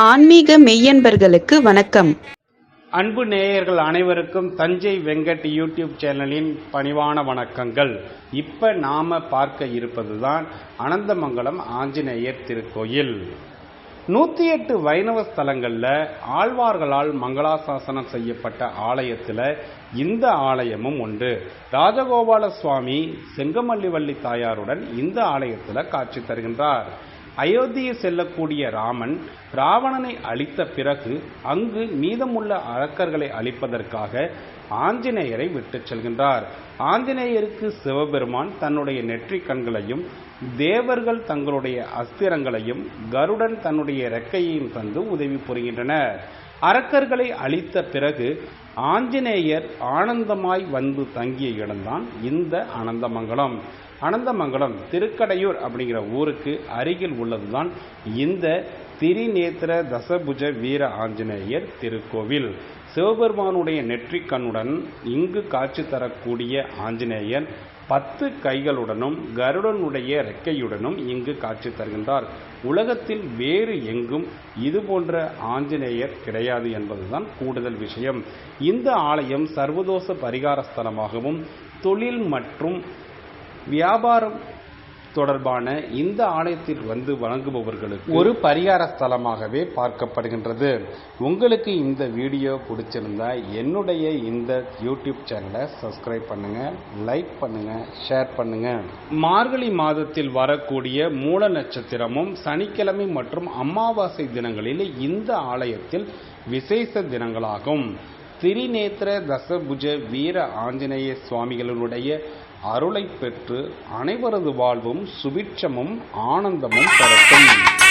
ஆன்மீக மெய்யன்பர்களுக்கு வணக்கம். அன்பு நேயர்கள் அனைவருக்கும் தஞ்சை வெங்கட் யூடியூப் சேனலின் பணிவான வணக்கங்கள். இப்ப நாம பார்க்க இருப்பதுதான் அனந்தமங்கலம் ஆஞ்சநேயர் திருக்கோயில். நூத்தி எட்டு வைணவ ஸ்தலங்கள்ல ஆழ்வார்களால் மங்களாசாசனம் செய்யப்பட்ட ஆலயத்துல இந்த ஆலயமும் உண்டு. ராஜகோபால சுவாமி செங்கமல்லிவள்ளி தாயாருடன் இந்த ஆலயத்துல காட்சி தருகின்றார். அயோத்தியை செல்லக்கூடிய ராமன் ராவணனை அழித்த பிறகு அங்கு மீதமுள்ள அரக்கர்களை அழிப்பதற்காக ஆஞ்சநேயரை விட்டுச் செல்கின்றார். ஆஞ்சநேயருக்கு சிவபெருமான் தன்னுடைய நெற்றிக் கண்களையும் தேவர்கள் தங்களுடைய அஸ்திரங்களையும் கருடன் தன்னுடைய இறக்கையையும் தந்து உதவி புரிகின்றனர். அரக்கர்களை அழித்த பிறகு ஆஞ்சநேயர் ஆனந்தமாய் வந்து தங்கிய இடம்தான் இந்த அனந்தமங்கலம். அனந்தமங்கலம் திருக்கடையூர் அப்படிங்கிற ஊருக்கு அருகில் உள்ளதுதான் இந்த திரிநேத்திர தசபுஜ வீர ஆஞ்சநேயர் திருக்கோவில். சிவபெருமானுடைய நெற்றிக் கண்ணுடன் இங்கு காட்சி தரக்கூடிய ஆஞ்சநேயர் பத்து கைகளுடனும் கருடனுடைய ரெக்கையுடனும் இங்கு காட்சி தருகின்றார். உலகத்தில் வேறு எங்கும் இது போன்ற ஆஞ்சநேயர் கிடையாது என்பதுதான் கூடுதல் விஷயம். இந்த ஆலயம் சர்வதோஷ பரிகார ஸ்தலமாகவும் தொழில் மற்றும் வியாபாரம் தொடர்பான இந்த ஆலயத்தில் வந்து வணங்குபவர்களுக்கு ஒரு பரிகார ஸ்தலமாகவே பார்க்கப்படுகின்றது. உங்களுக்கு இந்த வீடியோ பிடிச்சிருந்தா என்னுடைய இந்த யூடியூப் சேனலை சப்ஸ்கிரைப் பண்ணுங்க லைக் பண்ணுங்க ஷேர் பண்ணுங்க. மார்கழி மாதத்தில் வரக்கூடிய மூல நட்சத்திரமும் சனிக்கிழமை மற்றும் அமாவாசை தினங்களில் இந்த ஆலயத்தில் விசேஷ தினங்களாகும். திரிநேத்திர தசபுஜ வீர ஆஞ்சநேய சுவாமிகளுடைய அருளை பெற்று அனைவரது வாழ்வும் சுபிட்சமும் ஆனந்தமும் பெறட்டும்.